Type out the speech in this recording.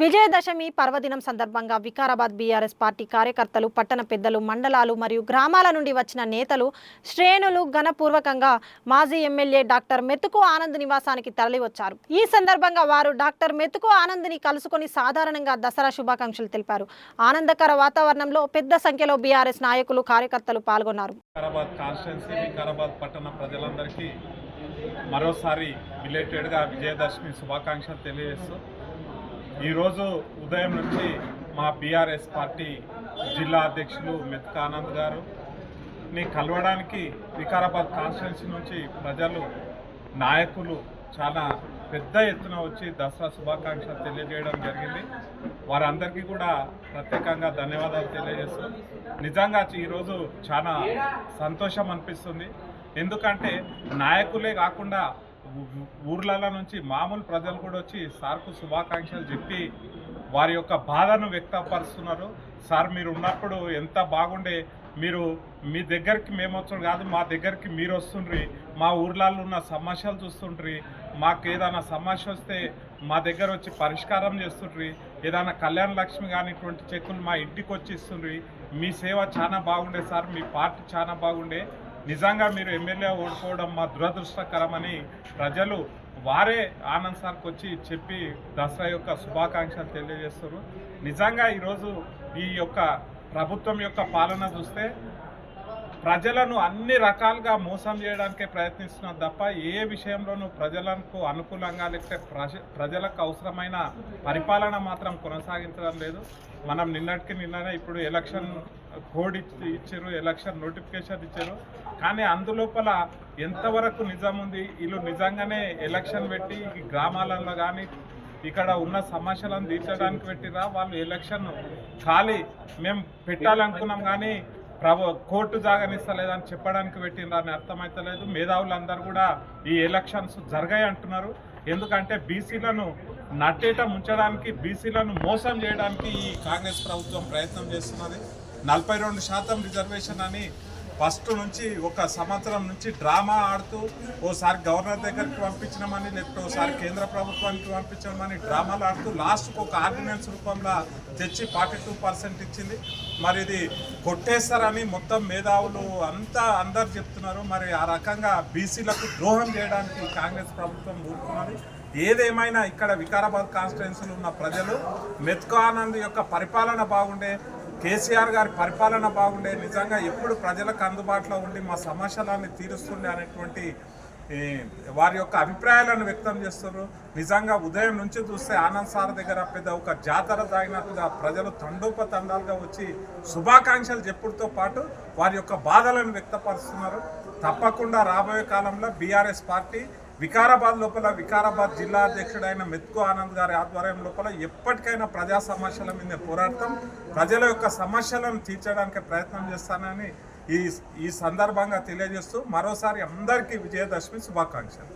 విజయదశమి పర్వదినం సందర్భంగా Vikarabad BRS party కార్యకర్తలు పట్టణ పెద్దలు మండలాలు మరియు గ్రామాల నుండి వచ్చిన నేతలు శ్రేణులు ఘనపూర్వకంగా మాజీ ఎమ్మెల్యే డాక్టర్ మెతుకు ఆనంద్ నివాసానికి తరలివచ్చారు. ఈ సందర్భంగా వారు డాక్టర్ మెతుకు ఆనంద్ని కలుసుకొని సాధారణంగా దసరా శుభాకాంక్షలు తెలిపారు. ఆనందకర వాతావరణంలో పెద్ద సంఖ్యలో బీఆర్ఎస్ నాయకులు కార్యకర్తలు పాల్గొన్నారు. వికారాబాద్ కాన్స్టిట్యున్సీ వికారాబాద్ పట్టణ ప్రజలందరికీ మరోసారి రిలేటెడ్గా విజయదశమి శుభాకాంక్షలు తెలియజేస్తూ ఈరోజు ఉదయం నుంచి మా బీఆర్ఎస్ పార్టీ జిల్లా అధ్యక్షులు మెత్కానంద్ గారు ని కలవడానికి వికారాబాద్ కాన్స్టిట్యున్సీ నుంచి ప్రజలు నాయకులు చాలా పెద్ద ఎత్తున వచ్చి దసరా శుభాకాంక్షలు తెలియజేయడం జరిగింది. వారందరికీ కూడా ప్రత్యేకంగా ధన్యవాదాలు తెలియజేస్తూ నిజంగా ఈరోజు చాలా సంతోషం అనిపిస్తుంది. ఎందుకంటే నాయకులే కాకుండా ఊర్లలో నుంచి మామూలు ప్రజలు కూడా వచ్చి సార్కు శుభాకాంక్షలు చెప్పి వారి యొక్క బాధను వ్యక్తపరుస్తున్నారు. సార్ మీరు ఉన్నప్పుడు ఎంత బాగుండే మీరు మీ దగ్గరికి మేము వచ్చడం కాదు మా దగ్గరికి మీరు వస్తుండ్రి. మా ఊర్లలో ఉన్న సమస్యలు చూస్తుండ్రి. మాకు ఏదైనా సమస్య వస్తే మా దగ్గర వచ్చి పరిష్కారం చేస్తుండ్రి. ఏదైనా కళ్యాణ లక్ష్మి కానీ ఇటువంటి చెక్కులు మా ఇంటికి వచ్చి ఇస్తుండ్రి. మీ సేవ చాలా బాగుండే సార్ మీ పార్టీ చాలా బాగుండే. నిజంగా మీరు ఎమ్మెల్యే ఓడిపోవడం మా దురదృష్టకరమని ప్రజలు వారే ఆనంద్ సార్కి వచ్చి చెప్పి దసరా యొక్క శుభాకాంక్షలు తెలియజేస్తారు నిజంగా ఈరోజు ఈ యొక్క ప్రభుత్వం యొక్క పాలన చూస్తే ప్రజలను అన్ని రకాలుగా మోసం చేయడానికే ప్రయత్నిస్తున్నారు తప్ప ఏ విషయంలోనూ ప్రజలకు అనుకూలంగా లేకపోతే ప్రజ ప్రజలకు అవసరమైన పరిపాలన మాత్రం కొనసాగించడం లేదు. మనం నిన్నటికి నిన్ననే ఇప్పుడు ఎలక్షన్ కోడ్ ఇచ్చి ఇచ్చారు ఎలక్షన్ నోటిఫికేషన్ ఇచ్చారు. కానీ అందులోపల ఎంతవరకు నిజం ఉంది? వీళ్ళు నిజంగానే ఎలక్షన్ పెట్టి ఈ గ్రామాలలో కానీ ఇక్కడ ఉన్న సమస్యలను తీర్చడానికి పెట్టిరా వాళ్ళు ఎలక్షన్ ఖాళీ. మేము పెట్టాలనుకున్నాం కానీ ప్రభు కోర్టు జాగనిస్తలేదని చెప్పడానికి పెట్టిండ్రని అర్థమైతలేదు. మేధావులందరూ కూడా ఈ ఎలక్షన్స్ జరగాయి అంటున్నారు. ఎందుకంటే బీసీలను నట్టేట ముంచడానికి బీసీలను మోసం చేయడానికి ఈ కాంగ్రెస్ ప్రభుత్వం ప్రయత్నం చేస్తున్నది. నలభై రెండు శాతం రిజర్వేషన్ అని ఫస్ట్ నుంచి ఒక సంవత్సరం నుంచి డ్రామా ఆడుతూ ఓసారి గవర్నర్ దగ్గరికి పంపించడమని లేకపోతే ఓసారి కేంద్ర ప్రభుత్వానికి పంపించమని డ్రామాలు ఆడుతూ లాస్ట్కు ఒక ఆర్డినెన్స్ రూపంలో తెచ్చి ఫార్టీ టూ పర్సెంట్ ఇచ్చింది. మరి ఇది కొట్టేస్తారని మొత్తం మేధావులు అంతా అందరు చెప్తున్నారు. మరి ఆ రకంగా బీసీలకు ద్రోహం చేయడానికి కాంగ్రెస్ ప్రభుత్వం ఊరుకున్నది. ఏదేమైనా ఇక్కడ వికారాబాద్ కాన్స్టిట్యున్సీలో ఉన్న ప్రజలు మెత్కో ఆనంద్ యొక్క పరిపాలన బాగుండే కేసీఆర్ గారి పరిపాలన బాగుండే నిజంగా ఎప్పుడు ప్రజలకు అందుబాటులో ఉండి మా సమస్యలన్నీ తీరుస్తుండే అనేటువంటి వారి యొక్క అభిప్రాయాలను వ్యక్తం చేస్తున్నారు. నిజంగా ఉదయం నుంచి చూస్తే ఆనంద్ సార్ దగ్గర పెద్ద ఒక జాతర తాగినట్టుగా ప్రజలు తండోపతండాలుగా వచ్చి శుభాకాంక్షలు చెప్పుడుతో పాటు వారి యొక్క బాధలను వ్యక్తపరుస్తున్నారు. తప్పకుండా రాబోయే కాలంలో బీఆర్ఎస్ పార్టీ వికారాబాద్ లోపల వికారాబాద్ జిల్లా అధ్యక్షుడైన మెత్కో ఆనంద్ గారి ఆధ్వర్యం లోపల ఎప్పటికైనా ప్రజా సమస్యల మీద పోరాడతాం. ప్రజల యొక్క సమస్యలను తీర్చడానికి ప్రయత్నం చేస్తానని ఈ ఈ సందర్భంగా తెలియజేస్తూ మరోసారి అందరికీ విజయదశమి శుభాకాంక్షలు.